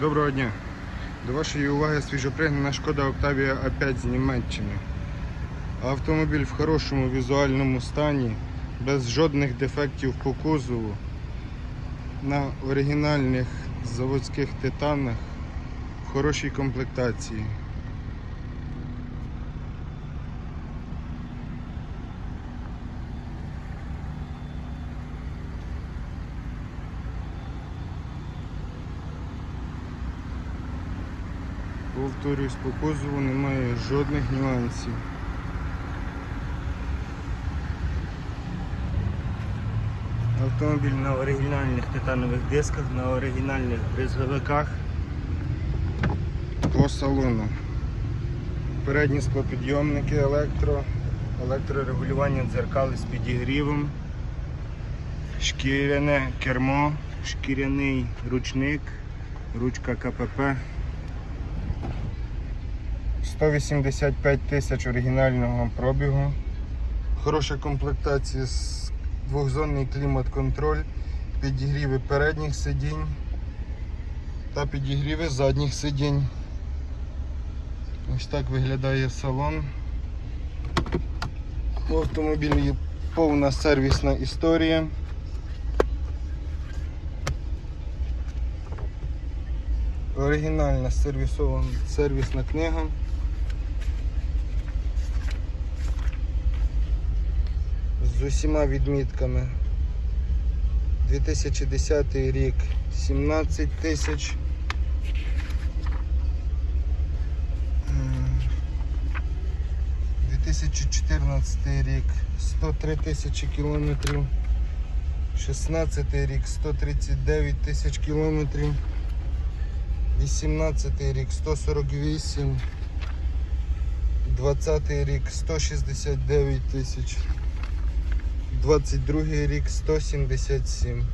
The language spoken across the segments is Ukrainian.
Доброго дня. До вашої уваги свіжопригнана шкода Октавія А5 з Німеччини. Автомобіль в хорошому візуальному стані, без жодних дефектів по кузову, на оригінальних заводських титанах, в хорошій комплектації. Повторюсь, по кузову немає жодних нюансів. Автомобіль на оригінальних титанових дисках, на оригінальних бризговиках. По салону. Передні склопідйомники електро, Електрорегулювання дзеркал з підігрівом, шкіряне кермо, шкіряний ручник, ручка КПП. 185 тисяч оригінального пробігу. Хороша комплектація з двохзонний клімат-контроль, підігріви передніх сидінь та підігріви задніх сидінь. Ось так виглядає салон. У автомобілі є повна сервісна історія. Оригінальна сервісована сервісна книга. З усіма відмітками. 2010 рік 17 тисяч. М, 2014 рік 103 тисячі кілометрів. 16 рік 139 тисяч кілометрів. 18 рік 148, 20 рік 169 тисяч, 22 рік 177.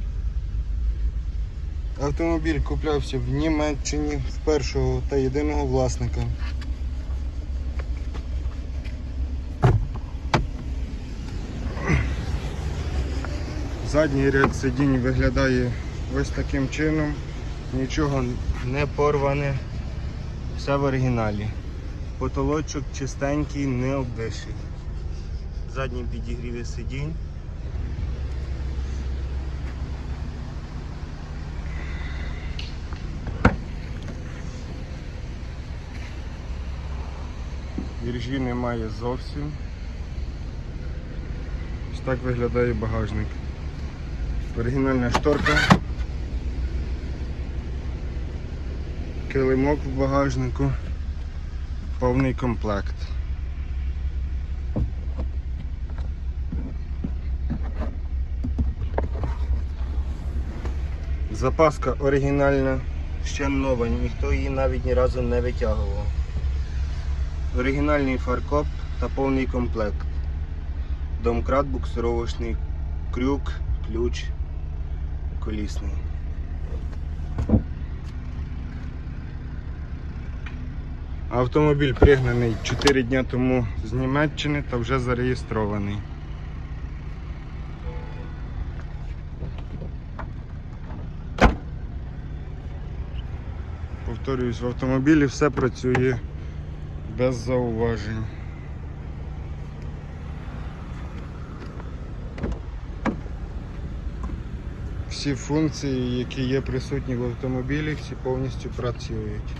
Автомобіль куплявся в Німеччині в першого та єдиного власника. Задній ряд сидінь виглядає ось таким чином. Нічого не порване, все в оригіналі. Потолочок чистенький, не обвисший. Задній підігріві сидінь. Віржі немає зовсім. Ось так виглядає багажник. Оригінальна шторка. Килимок в багажнику. Повний комплект. Запаска оригінальна, ще нова, ніхто її навіть ні разу не витягував. Оригінальний фаркоп та повний комплект. Домкрат, буксировочний крюк, ключ колісний. Автомобіль пригнаний 4 дня тому з Німеччини та вже зареєстрований. Повторююсь, в автомобілі все працює без зауважень. Всі функції, які є присутні в автомобілі, всі повністю працюють.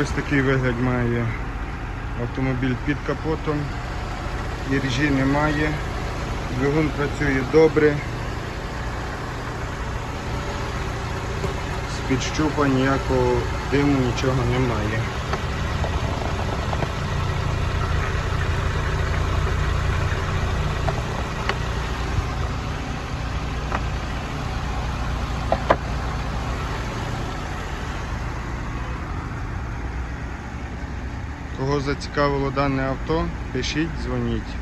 Ось такий вигляд має автомобіль під капотом. Іржі немає. Двигун працює добре. З-під щупа ніякого диму, нічого немає. Кого зацікавило дане авто, пишіть, дзвоніть.